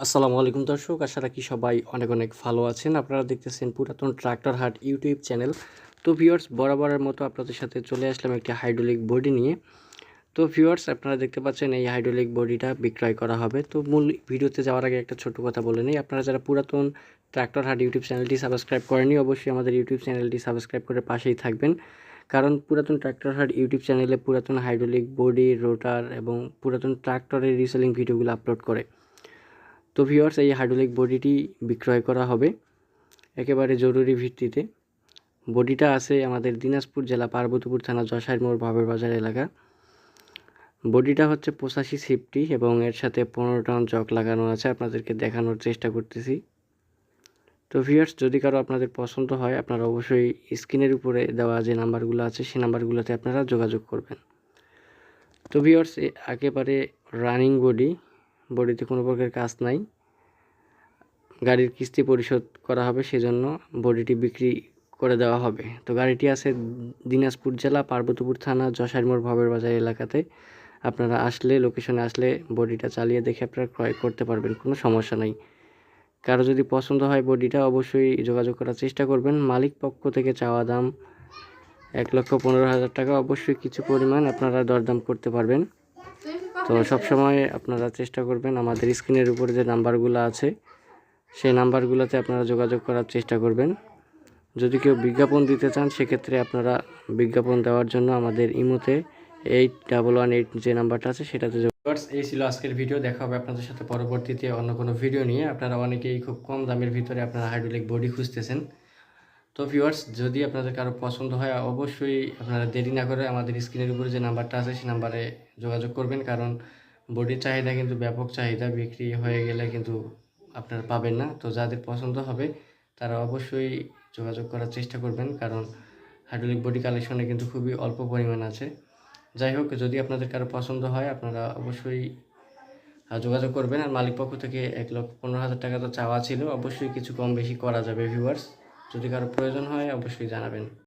আসসালামু আলাইকুম দর্শক, আশা রাখি সবাই অনেক অনেক ভালো আছেন। আপনারা দেখতেছেন পুরাতন ট্রাক্টর হাট ইউটিউব চ্যানেল। তো ভিউয়ার্স বরাবরের মতো আপনাদের সাথে চলে আসলাম একটি হাইড্রোলিক বডি নিয়ে। তো ভিউয়ার্স আপনারা দেখতে পাচ্ছেন এই হাইড্রোলিক বডিটা বিক্রয় করা হবে। তো মূল ভিডিওতে যাওয়ার আগে একটা ছোট কথা বলে নিই। আপনারা যারা পুরাতন ট্রাক্টর হাট ইউটিউব চ্যানেলটি সাবস্ক্রাইব করেনি অবশ্যই আমাদের ইউটিউব চ্যানেলটি সাবস্ক্রাইব করে পাশেই থাকবেন। কারণ পুরাতন ট্রাক্টর হাট ইউটিউব চ্যানেলে পুরাতন হাইড্রোলিক বডি রোটার এবং পুরাতন ট্রাক্টরের রিসেলিং ভিডিওগুলো আপলোড করে। তো ভিউয়ার্স এই হাইড্রোলিক বডিটি বিক্রয় করা হবে একেবারে জরুরি ভিত্তিতে। বডিটা আছে আমাদের দিনাজপুর জেলা পার্বতীপুর থানা যশাইর মোড় বাবের বাজার এলাকা। বডিটা হচ্ছে পঁচাশি সিফটি এবং এর সাথে পনেরো টন চক লাগানো আছে, আপনাদেরকে দেখানোর চেষ্টা করতেছি। তো ভিউয়ার্স যদি কারও আপনাদের পছন্দ হয়, আপনারা অবশ্যই স্ক্রিনের উপরে দেওয়া যে নাম্বারগুলো আছে, সেই নাম্বারগুলোতে আপনারা যোগাযোগ করবেন। তো ভিউয়ার্স একেবারে রানিং বডি বডিতে কোনো প্রকার কাজ নাই। গাড়ির কিস্তি পরিশোধ করা হবে, সেজন্য বডিটি বিক্রি করে দেওয়া হবে। তো গাড়িটি আছে দিনাজপুর জেলা, পার্বতীপুর থানা যশাইরমোড় ভবের বাজার এলাকাতে। আপনারা আসলে, লোকেশনে আসলে বডিটা চালিয়ে দেখে আপনারা ক্রয় করতে পারবেন, কোনো সমস্যা নাই। কারও যদি পছন্দ হয় বডিটা, অবশ্যই যোগাযোগ করার চেষ্টা করবেন। মালিক পক্ষ থেকে চাওয়া দাম এক লক্ষ পনেরো হাজার টাকা। অবশ্যই কিছু পরিমাণ আপনারা দরদাম করতে পারবেন। তো সবসময় আপনারা চেষ্টা করবেন আমাদের স্ক্রিনের উপরে যে নাম্বারগুলো আছে, সেই নাম্বারগুলোতে আপনারা যোগাযোগ করার চেষ্টা করবেন। যদি কেউ বিজ্ঞাপন দিতে চান, সেক্ষেত্রে আপনারা বিজ্ঞাপন দেওয়ার জন্য আমাদের ইমোতে এইট ডাবল ওয়ান এইট যে নাম্বারটা আছে, সেটাতে এই ছিল আজকের ভিডিও। দেখা হবে আপনাদের সাথে পরবর্তীতে অন্য কোনো ভিডিও নিয়ে। আপনারা অনেকেই খুব কম দামের ভিতরে আপনারা হাইড্রোলিক বডি খুঁজতেছেন। তো ভিউয়ার্স যদি আপনাদের কারও পছন্দ হয়, অবশ্যই আপনারা দেরি না করে আমাদের স্ক্রিনের উপরে যে নাম্বারটা আছে, সেই নাম্বারে যোগাযোগ করবেন। কারণ বডির চাহিদা কিন্তু ব্যাপক চাহিদা, বিক্রি হয়ে গেলে কিন্তু আপনারা পাবেন না। তো যাদের পছন্দ হবে, তারা অবশ্যই যোগাযোগ করার চেষ্টা করবেন। কারণ হাইড্রোলিক বডি কালেকশনে কিন্তু খুবই অল্প পরিমাণ আছে। যাই হোক, যদি আপনাদের কারও পছন্দ হয়, আপনারা অবশ্যই যোগাযোগ করবেন। আর মালিক পক্ষ থেকে এক লক্ষ পনেরো হাজার টাকা তো চাওয়া ছিল। অবশ্যই কিছু কম বেশি করা যাবে ভিউয়ার্স যদি কারও প্রয়োজন হয় অবশ্যই জানাবেন।